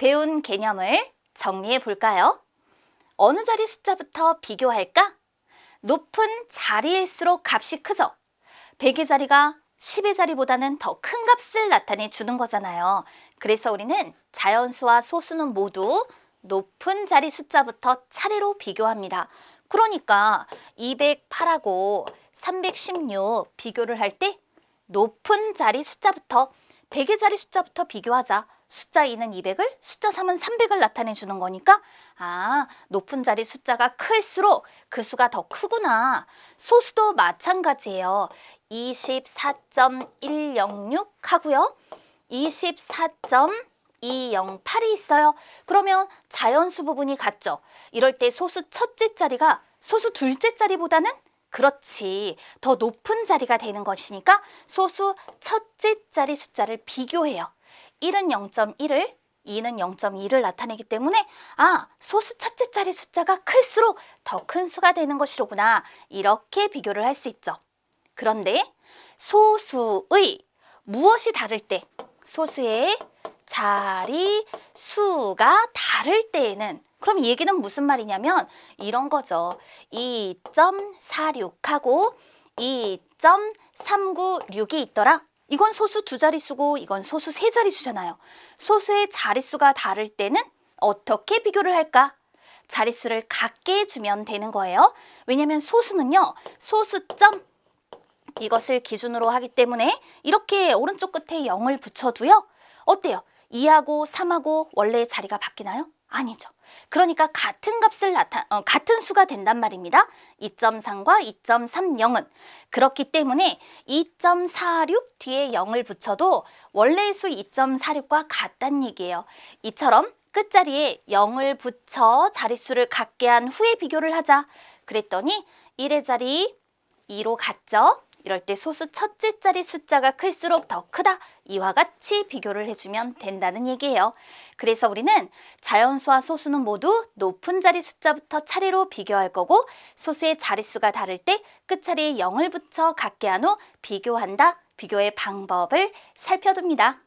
배운 개념을 정리해 볼까요? 어느 자리 숫자부터 비교할까? 높은 자리일수록 값이 크죠? 100의 자리가 10의 자리보다는 더 큰 값을 나타내 주는 거잖아요. 그래서 우리는 자연수와 소수는 모두 높은 자리 숫자부터 차례로 비교합니다. 그러니까 208하고 316 비교를 할 때 높은 자리 숫자부터 100의 자리 숫자부터 비교하자. 숫자 2는 200을, 숫자 3은 300을 나타내 주는 거니까 아, 높은 자리 숫자가 클수록 그 수가 더 크구나. 소수도 마찬가지예요. 24.106 하고요. 24.208이 있어요. 그러면 자연수 부분이 같죠. 이럴 때 소수 첫째 자리가 소수 둘째 자리보다는 그렇지. 더 높은 자리가 되는 것이니까 소수 첫째 자리 숫자를 비교해요. 1은 0.1을 2는 0.2를 나타내기 때문에 아, 소수 첫째 자리 숫자가 클수록 더 큰 수가 되는 것이로구나. 이렇게 비교를 할 수 있죠. 그런데 소수의 무엇이 다를 때 소수의 자리 수가 다를 때에는 그럼 이 얘기는 무슨 말이냐면 이런 거죠. 2.46하고 2.396이 있더라. 이건 소수 두 자릿수고 이건 소수 세 자릿수잖아요. 소수의 자릿수가 다를 때는 어떻게 비교를 할까? 자릿수를 같게 주면 되는 거예요. 왜냐하면 소수는요. 소수점 이것을 기준으로 하기 때문에 이렇게 오른쪽 끝에 0을 붙여도요. 어때요? 2하고 3하고 원래 자리가 바뀌나요? 아니죠. 그러니까 같은 값을 나타 어, 같은 수가 된단 말입니다. 2.3과 2.30은 그렇기 때문에 2.46 뒤에 0을 붙여도 원래의 수 2.46과 같다는 얘기예요. 이처럼 끝자리에 0을 붙여 자릿수를 같게 한 후에 비교를 하자. 그랬더니 1의 자리 2로 같죠? 이럴 때 소수 첫째 자리 숫자가 클수록 더 크다. 이와 같이 비교를 해주면 된다는 얘기예요. 그래서 우리는 자연수와 소수는 모두 높은 자리 숫자부터 차례로 비교할 거고 소수의 자릿수가 다를 때 끝자리에 0을 붙여 같게 한 후 비교한다. 비교의 방법을 살펴줍니다.